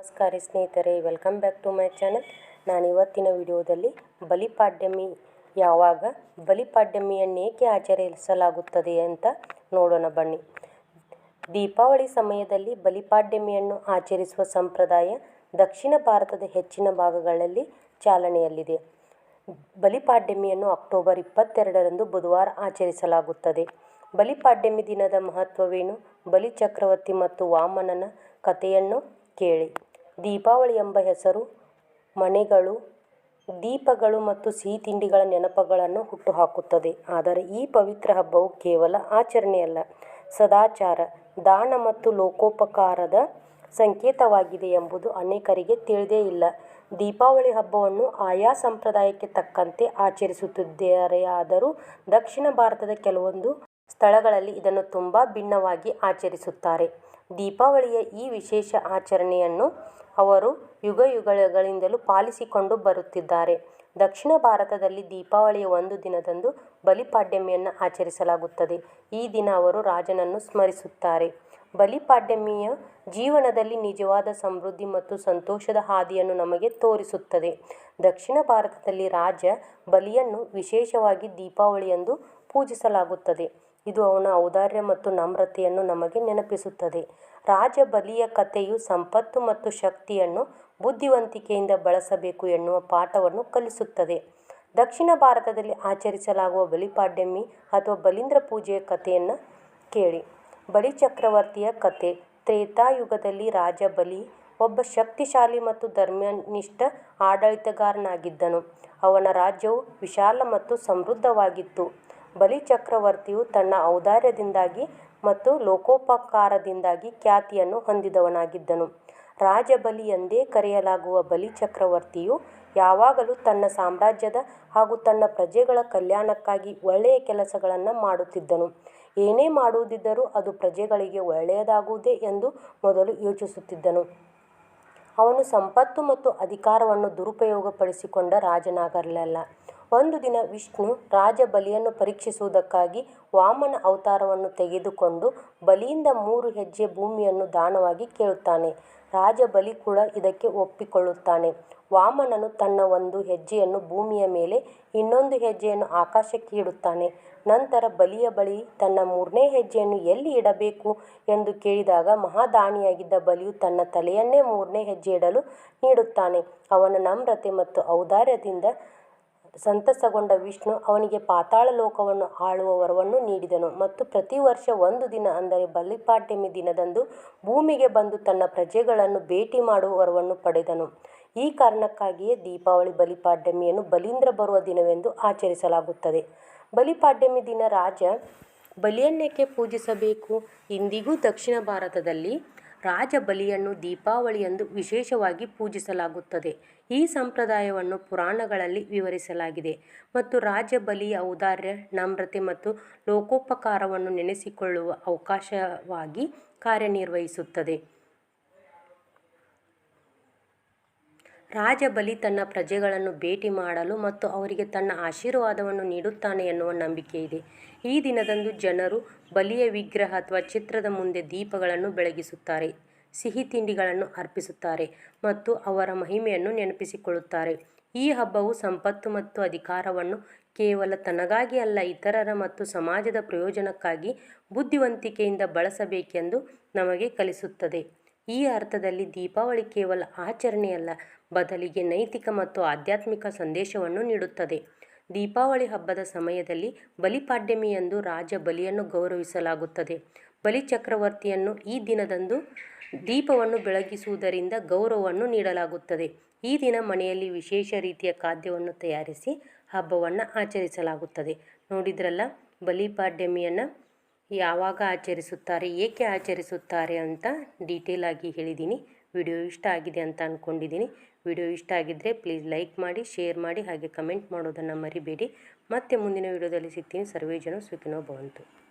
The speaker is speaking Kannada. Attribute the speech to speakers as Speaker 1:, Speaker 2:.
Speaker 1: ನಮಸ್ಕಾರ ಸ್ನೇಹಿತರೆ welcome back to my channel ನಾನು ಇವತ್ತಿನ ವಿಡಿಯೋದಲ್ಲಿ ಬಲಿಪಾಡ್ಯಮಿ, ಯಾವಾಗ ಬಲಿಪಾಡ್ಯಮಿಯನ್ನು ಏಕೆ ಆಚರಿಸಲಾಗುತ್ತದೆ ಅಂತ ನೋಡೋಣ ಬನ್ನಿ. ದೀಪಾವಳಿ ಸಮಯದಲ್ಲಿ ಬಲಿಪಾಡ್ಯಮಿಯನ್ನು ಆಚರಿಸುವ ಸಂಪ್ರದಾಯ ದಕ್ಷಿಣ ಭಾರತದ ಹೆಚ್ಚಿನ ಭಾಗಗಳಲ್ಲಿ ಚಾಲನೆಯಲ್ಲಿದೆ. ಬಲಿಪಾಡ್ಯಮಿಯನ್ನು ಅಕ್ಟೋಬರ್ ಇಪ್ಪತ್ತೆರಡರಂದು ಬುಧವಾರ ಆಚರಿಸಲಾಗುತ್ತದೆ. ಬಲಿಪಾಡ್ಯಮಿ ದಿನದ ಮಹತ್ವವೇನು? ಬಲಿ ಚಕ್ರವರ್ತಿ ಮತ್ತು ವಾಮನನ ಕಥೆಯನ್ನು ಕೇಳಿ. ದೀಪಾವಳಿ ಎಂಬ ಹೆಸರು ಮನೆಗಳು ದೀಪಗಳು ಮತ್ತು ಸಿಹಿ ತಿಂಡಿಗಳ ನೆನಪುಗಳನ್ನು ಹುಟ್ಟುಹಾಕುತ್ತದೆ. ಆದರೆ ಈ ಪವಿತ್ರ ಹಬ್ಬವು ಕೇವಲ ಆಚರಣೆಯಲ್ಲ, ಸದಾಚಾರ, ದಾನ ಮತ್ತು ಲೋಕೋಪಕಾರದ ಸಂಕೇತವಾಗಿದೆ ಎಂಬುದು ಅನೇಕರಿಗೆ ತಿಳಿದೇ ಇಲ್ಲ. ದೀಪಾವಳಿ ಹಬ್ಬವನ್ನು ಆಯಾ ಸಂಪ್ರದಾಯಕ್ಕೆ ತಕ್ಕಂತೆ ಆಚರಿಸುತ್ತಿದ್ದಾರೆಯಾದರೂ ದಕ್ಷಿಣ ಭಾರತದ ಕೆಲವೊಂದು ಸ್ಥಳಗಳಲ್ಲಿ ಇದನ್ನು ತುಂಬ ಭಿನ್ನವಾಗಿ ಆಚರಿಸುತ್ತಾರೆ. ದೀಪಾವಳಿಯ ಈ ವಿಶೇಷ ಆಚರಣೆಯನ್ನು ಅವರು ಯುಗಯುಗಗಳಿಂದಲೂ ಪಾಲಿಸಿಕೊಂಡು ಬರುತ್ತಿದ್ದಾರೆ. ದಕ್ಷಿಣ ಭಾರತದಲ್ಲಿ ದೀಪಾವಳಿಯ ಒಂದು ದಿನದಂದು ಬಲಿಪಾಡ್ಯಮಿಯನ್ನು ಆಚರಿಸಲಾಗುತ್ತದೆ. ಈ ದಿನ ಅವರು ರಾಜನನ್ನು ಸ್ಮರಿಸುತ್ತಾರೆ. ಬಲಿಪಾಡ್ಯಮಿಯ ಜೀವನದಲ್ಲಿ ನಿಜವಾದ ಸಮೃದ್ಧಿ ಮತ್ತು ಸಂತೋಷದ ಹಾದಿಯನ್ನು ನಮಗೆ ತೋರಿಸುತ್ತದೆ. ದಕ್ಷಿಣ ಭಾರತದಲ್ಲಿ ರಾಜ ಬಲಿಯನ್ನು ವಿಶೇಷವಾಗಿ ದೀಪಾವಳಿಯಂದು ಪೂಜಿಸಲಾಗುತ್ತದೆ. ಇದು ಅವನ ಔದಾರ್ಯ ಮತ್ತು ನಮ್ರತೆಯನ್ನು ನಮಗೆ ನೆನಪಿಸುತ್ತದೆ. ರಾಜ ಬಲಿಯ ಕಥೆಯು ಸಂಪತ್ತು ಮತ್ತು ಶಕ್ತಿಯನ್ನು ಬುದ್ಧಿವಂತಿಕೆಯಿಂದ ಬಳಸಬೇಕು ಎನ್ನುವ ಪಾಠವನ್ನು ಕಲಿಸುತ್ತದೆ. ದಕ್ಷಿಣ ಭಾರತದಲ್ಲಿ ಆಚರಿಸಲಾಗುವ ಬಲಿಪಾಡ್ಯಮಿ ಅಥವಾ ಬಲೀಂದ್ರ ಪೂಜೆಯ ಕಥೆಯನ್ನು ಕೇಳಿ. ಬಲಿ ಚಕ್ರವರ್ತಿಯ ಕಥೆ, ತ್ರೇತಾಯುಗದಲ್ಲಿ ರಾಜ ಬಲಿ ಒಬ್ಬ ಶಕ್ತಿಶಾಲಿ ಮತ್ತು ಧರ್ಮನಿಷ್ಠ ಆಡಳಿತಗಾರನಾಗಿದ್ದನು. ಅವನ ರಾಜ್ಯವು ವಿಶಾಲ ಮತ್ತು ಸಮೃದ್ಧವಾಗಿತ್ತು. ಬಲಿ ಚಕ್ರವರ್ತಿಯು ತನ್ನ ಔದಾರ್ಯದಿಂದಾಗಿ ಮತ್ತು ಲೋಕೋಪಕಾರದಿಂದಾಗಿ ಖ್ಯಾತಿಯನ್ನು ಹೊಂದಿದವನಾಗಿದ್ದನು. ರಾಜಬಲಿ ಎಂದೇ ಕರೆಯಲಾಗುವ ಬಲಿ ಚಕ್ರವರ್ತಿಯು ಯಾವಾಗಲೂ ತನ್ನ ಸಾಮ್ರಾಜ್ಯದ ಹಾಗೂ ತನ್ನ ಪ್ರಜೆಗಳ ಕಲ್ಯಾಣಕ್ಕಾಗಿ ಒಳ್ಳೆಯ ಕೆಲಸಗಳನ್ನು ಮಾಡುತ್ತಿದ್ದನು. ಏನೇ ಮಾಡುವುದಿದ್ದರೂ ಅದು ಪ್ರಜೆಗಳಿಗೆ ಒಳ್ಳೆಯದಾಗುವುದೇ ಎಂದು ಮೊದಲು ಯೋಚಿಸುತ್ತಿದ್ದನು. ಅವನು ಸಂಪತ್ತು ಮತ್ತು ಅಧಿಕಾರವನ್ನು ದುರುಪಯೋಗಪಡಿಸಿಕೊಂಡ ರಾಜನಾಗಿರಲಿಲ್ಲ ಒಂದು ದಿನ ವಿಷ್ಣು ರಾಜ ಬಲಿಯನ್ನು ಪರೀಕ್ಷಿಸುವುದಕ್ಕಾಗಿ ವಾಮನ ಅವತಾರವನ್ನು ತೆಗೆದುಕೊಂಡು ಬಲಿಯಿಂದ ಮೂರು ಹೆಜ್ಜೆ ಭೂಮಿಯನ್ನು ದಾನವಾಗಿ ಕೇಳುತ್ತಾನೆ. ರಾಜ ಬಲಿ ಕೂಡ ಇದಕ್ಕೆ ಒಪ್ಪಿಕೊಳ್ಳುತ್ತಾನೆ. ವಾಮನನು ತನ್ನ ಒಂದು ಹೆಜ್ಜೆಯನ್ನು ಭೂಮಿಯ ಮೇಲೆ, ಇನ್ನೊಂದು ಹೆಜ್ಜೆಯನ್ನು ಆಕಾಶಕ್ಕೆ ಇಡುತ್ತಾನೆ. ನಂತರ ಬಲಿಯ ಬಳಿ ತನ್ನ ಮೂರನೇ ಹೆಜ್ಜೆಯನ್ನು ಎಲ್ಲಿ ಇಡಬೇಕು ಎಂದು ಕೇಳಿದಾಗ ಮಹಾದಾನಿಯಾಗಿದ್ದ ಬಲಿಯು ತನ್ನ ತಲೆಯನ್ನೇ ಮೂರನೇ ಹೆಜ್ಜೆ ಇಡಲು ನೀಡುತ್ತಾನೆ. ಅವನ ನಮ್ರತೆ ಮತ್ತು ಔದಾರ್ಯದಿಂದ ಸಂತಸಗೊಂಡ ವಿಷ್ಣು ಅವನಿಗೆ ಪಾತಾಳ ಲೋಕವನ್ನು ಆಳುವ ವರವನ್ನು ನೀಡಿದನು. ಮತ್ತು ಪ್ರತಿ ವರ್ಷ ಒಂದು ದಿನ, ಅಂದರೆ ಬಲಿಪಾಡ್ಯಮಿ ದಿನದಂದು ಭೂಮಿಗೆ ಬಂದು ತನ್ನ ಪ್ರಜೆಗಳನ್ನು ಭೇಟಿ ಮಾಡುವ ವರವನ್ನು ಪಡೆದನು. ಈ ಕಾರಣಕ್ಕಾಗಿಯೇ ದೀಪಾವಳಿ ಬಲಿಪಾಡ್ಯಮಿಯನ್ನು ಬಲೀಂದ್ರ ಬರುವ ದಿನವೆಂದು ಆಚರಿಸಲಾಗುತ್ತದೆ. ಬಲಿಪಾಡ್ಯಮಿ ದಿನ ರಾಜ ಬಲಿಯನ್ನೇಕೆ ಪೂಜಿಸಬೇಕು? ಇಂದಿಗೂ ದಕ್ಷಿಣ ಭಾರತದಲ್ಲಿ ರಾಜ ಬಲಿಯನ್ನು ದೀಪಾವಳಿಯಂದು ವಿಶೇಷವಾಗಿ ಪೂಜಿಸಲಾಗುತ್ತದೆ. ಈ ಸಂಪ್ರದಾಯವನ್ನು ಪುರಾಣಗಳಲ್ಲಿ ವಿವರಿಸಲಾಗಿದೆ ಮತ್ತು ರಾಜ್ಯ ಬಲಿಯ ಔದಾರ್ಯ, ನಮ್ರತೆ ಮತ್ತು ಲೋಕೋಪಕಾರವನ್ನು ನೆನೆಸಿಕೊಳ್ಳುವ ಅವಕಾಶವಾಗಿ ಕಾರ್ಯನಿರ್ವಹಿಸುತ್ತದೆ. ರಾಜಬಲಿ ತನ್ನ ಪ್ರಜೆಗಳನ್ನು ಭೇಟಿ ಮಾಡಲು ಮತ್ತು ಅವರಿಗೆ ತನ್ನ ಆಶೀರ್ವಾದವನ್ನು ನೀಡುತ್ತಾನೆ ಎನ್ನುವ ನಂಬಿಕೆ ಇದೆ. ಈ ದಿನದಂದು ಜನರು ಬಲಿಯ ವಿಗ್ರಹ ಅಥವಾ ಚಿತ್ರದ ಮುಂದೆ ದೀಪಗಳನ್ನು ಬೆಳಗಿಸುತ್ತಾರೆ. ಸಿಹಿ ತಿಂಡಿಗಳನ್ನು ಅರ್ಪಿಸುತ್ತಾರೆ ಮತ್ತು ಅವರ ಮಹಿಮೆಯನ್ನು ನೆನಪಿಸಿಕೊಳ್ಳುತ್ತಾರೆ. ಈ ಹಬ್ಬವು ಸಂಪತ್ತು ಮತ್ತು ಅಧಿಕಾರವನ್ನು ಕೇವಲ ತನಗಾಗಿ ಅಲ್ಲ, ಇತರರ ಮತ್ತು ಸಮಾಜದ ಪ್ರಯೋಜನಕ್ಕಾಗಿ ಬುದ್ಧಿವಂತಿಕೆಯಿಂದ ಬಳಸಬೇಕೆಂದು ನಮಗೆ ಕಲಿಸುತ್ತದೆ. ಈ ಅರ್ಥದಲ್ಲಿ ದೀಪಾವಳಿ ಕೇವಲ ಆಚರಣೆಯಲ್ಲ, ಬದಲಿಗೆ ನೈತಿಕ ಮತ್ತು ಆಧ್ಯಾತ್ಮಿಕ ಸಂದೇಶವನ್ನು ನೀಡುತ್ತದೆ. ದೀಪಾವಳಿ ಹಬ್ಬದ ಸಮಯದಲ್ಲಿ ಬಲಿಪಾಡ್ಯಮಿಯಂದು ರಾಜ ಬಲಿಯನ್ನು ಗೌರವಿಸಲಾಗುತ್ತದೆ. ಬಲಿ ಚಕ್ರವರ್ತಿಯನ್ನು ಈ ದಿನದಂದು ದೀಪವನ್ನು ಬೆಳಗಿಸುವುದರಿಂದ ಗೌರವವನ್ನು ನೀಡಲಾಗುತ್ತದೆ. ಈ ದಿನ ಮನೆಯಲ್ಲಿ ವಿಶೇಷ ರೀತಿಯ ಖಾದ್ಯವನ್ನು ತಯಾರಿಸಿ ಹಬ್ಬವನ್ನು ಆಚರಿಸಲಾಗುತ್ತದೆ. ನೋಡಿದ್ರಲ್ಲ, ಬಲಿಪಾಡ್ಯಮಿಯನ್ನು ಯಾವಾಗ ಆಚರಿಸುತ್ತಾರೆ, ಏಕೆ ಆಚರಿಸುತ್ತಾರೆ ಅಂತ ಡೀಟೇಲ್ ಆಗಿ ಹೇಳಿದ್ದೀನಿ ವಿಡಿಯೋ ಇಷ್ಟ ಆಗಿದೆ ಅಂತ ಅಂದ್ಕೊಂಡಿದ್ದೀನಿ ವಿಡಿಯೋ ಇಷ್ಟ ಆಗಿದ್ದರೆ ಪ್ಲೀಸ್ ಲೈಕ್ ಮಾಡಿ, ಶೇರ್ ಮಾಡಿ, ಹಾಗೆ ಕಮೆಂಟ್ ಮಾಡೋದನ್ನು ಮರಿಬೇಡಿ. ಮತ್ತೆ ಮುಂದಿನ ವಿಡಿಯೋದಲ್ಲಿ ಸಿಗ್ತೀನಿ. ಸರ್ವೇ ಜನ ಸುಖಿನೋ ಭವಂತು.